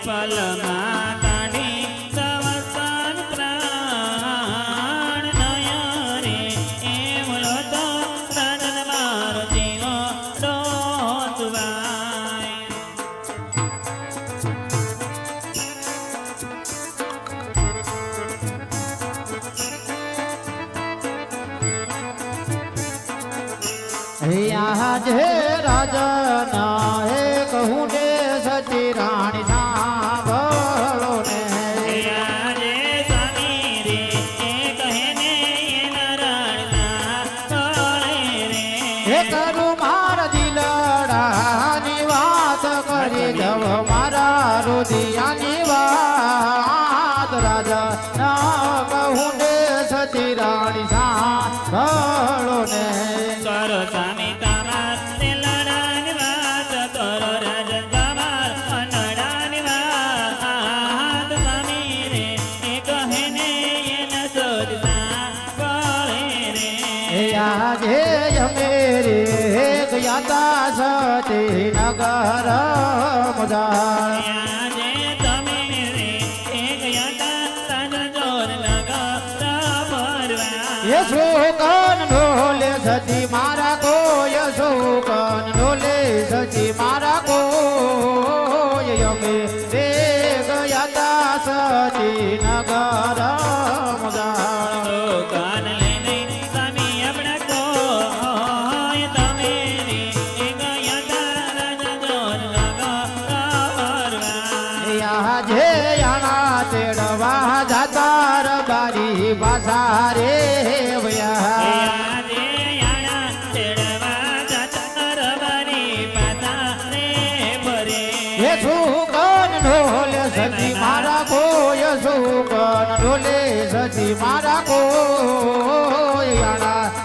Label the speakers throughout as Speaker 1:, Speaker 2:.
Speaker 1: પલમાં કાઢી સંવત્સર પ્રાણ નયા રે એમલો તો તન મારો
Speaker 2: હે રાજા હે ઢોલે સતી મારા કો સતી મારા કોયાણા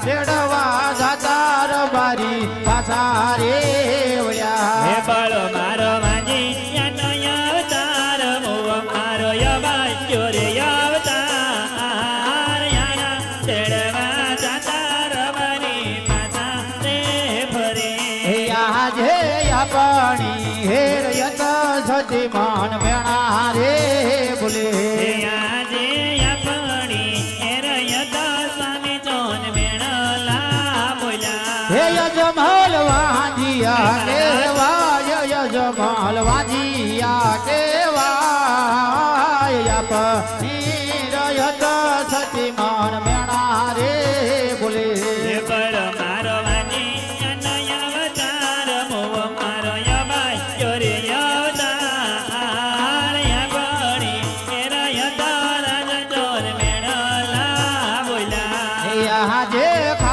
Speaker 2: તેડવા જાતા રબારી પાછા રે
Speaker 1: હે બાળો મારો માજી યાનો અવતાર, મોવ મારો યવાયો રે અવતાર. યાણા તેડવા જાતા રબારી પાતા રે ભરે.
Speaker 2: આજે આપણી હેર યત સતી માન મેણા રે બોલે સતી માન મેણા રે બોલે
Speaker 1: હે બળ મારો વાજી અનય અવતાર, મોવ મારો યવાયો રે અવતાર. યાગણી હેરયતા રાજ ચોર મેણલા બોલ્યા.
Speaker 2: આજે ખાવો રે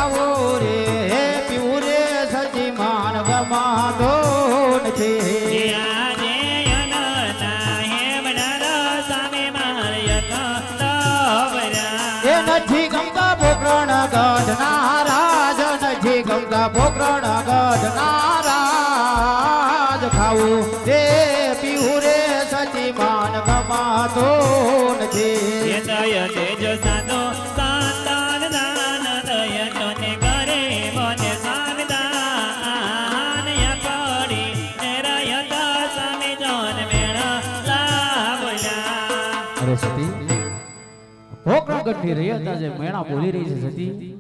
Speaker 2: પોકરણ ગઢ નારાજ ખાવું રે પીવું રે સચી માન ગમાતો નથી
Speaker 1: યતય તેજ સાતાન દાન દય તને કરે મને સાવધાન યપડી નિરયતા સામે જોન મેળા લાવલા
Speaker 2: અરે સતી પોકરણ ગઢની રહી હતા જે મેણા બોલી રહી છે સતી.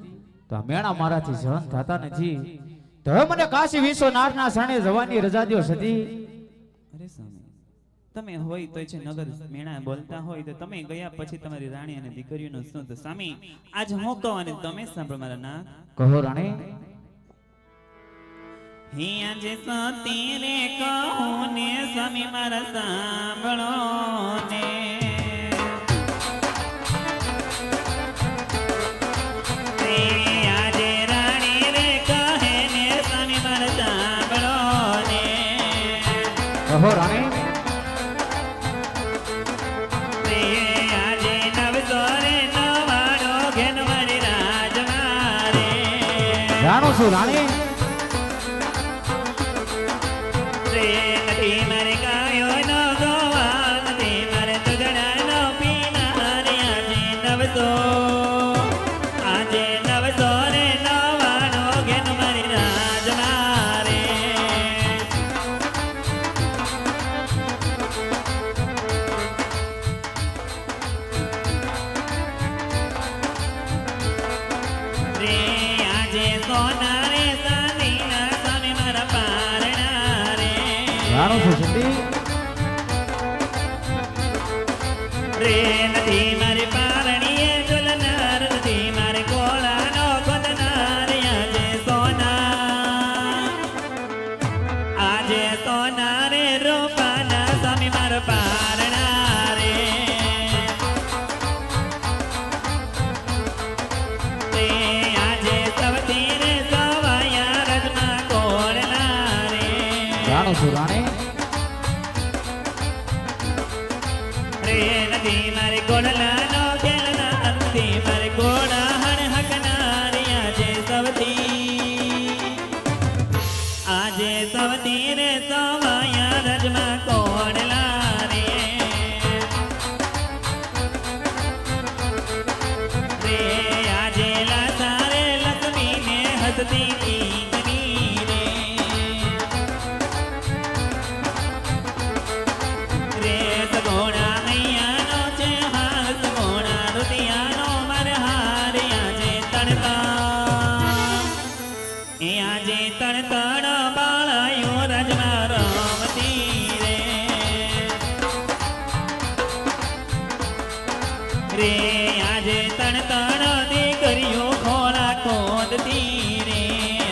Speaker 2: તો આ મેણા મારાથી સહન થતા નથી. તો હવે મને કાશી વિશ્વનાથના શરણે જવાની રજા દો સતી.
Speaker 1: અરે સ્વામી તમે હોય તો છે નગર મેણા બોલતા હોય તો તમે ગયા પછી તમારી રાણી અને દીકરીઓનું શું તો સ્વામી આજ હું કહું અને તમે સાંભળો મારા ના
Speaker 2: કહો રાણી.
Speaker 1: હે આજે સતી રે કહું ને સ્વામી મારા સાંભળો ને. કહો
Speaker 2: રાણી. જાણો છું રાણી? જાણું છું સતી
Speaker 1: રે નથી
Speaker 2: જાણું છું રાણી
Speaker 1: રે નદી મારે ગોળલાનો ખેલના નથી મારે ગોળા હણ હકનારી આજે સવતી. રે સવાયા રે આજે તણતણ દીકરીઓ ખોરા ખોદતી રે.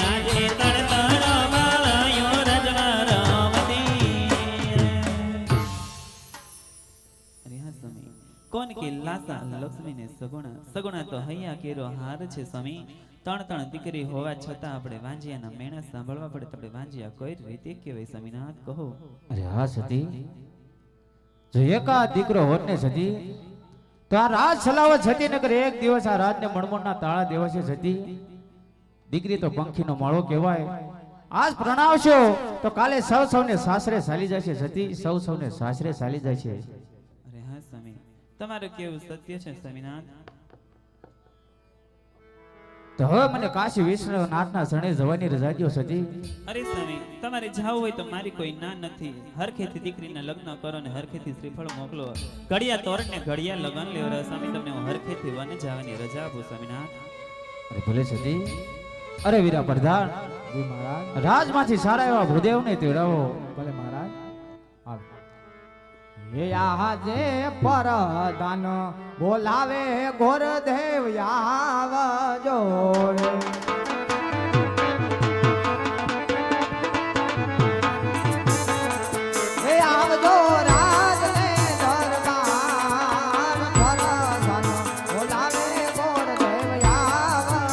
Speaker 1: આજે તણતણ બાળાયો રાજમાં રમતી અરે હા સ્વામી કોણ કે લાસા લક્ષ્મી ને સગુણા સગુણા તો હૈયા કેરો હાર છે સ્વામી. ત્રણ ત્રણ દીકરી હોવા છતાં આપણે વાંજિયાના મેણા સાંભળવા પડે તો આપણે વાંજિયા કોઈ રીતે કહેવાય સ્વામીનાથ કહો.
Speaker 2: અરે હા સતી. જો એકાદ દીકરો હોત ને સતી. તો આ રાજ સલાવત જતી નગર એક દિવસ આ રાજને મણમણના તાળા દેવાશે જતી, દીકરી તો પંખીનો માળો કહેવાય. આજ પ્રણાવશો તો કાલે સૌ સૌને સાસરે ચાલી જશે જતી, સૌ સૌને સાસરે ચાલી જશે.
Speaker 1: અરે હા, સ્વામી. તમારું કેવું સત્ય છે, સ્વામીનાથ?
Speaker 2: તો હવે મને કાશી વિશ્વનાથના શરણે જવાની રજા દો સજી
Speaker 1: અરે સ્વામી તમારે જાવું હોય તો મારી કોઈ ના નથી. હરખેથી દીકરીના લગ્ન કરો ને હરખેથી શ્રીફળ મોકલો. ઘડિયા તોરણ ને ઘડિયા લગ્ન લેવરા. સ્વામી તમને હું હરખેથી વન જવાની રજા આપું સ્વામીનાથ.
Speaker 2: અરે ભલે સજી અરે વીરા પ્રધાન રાજમાંથી સારા એવા ભૂદેવને તેડાવો.
Speaker 3: ભલે મહારાજ. આજે પરધન બોલાવે ગોરદેવ આવજો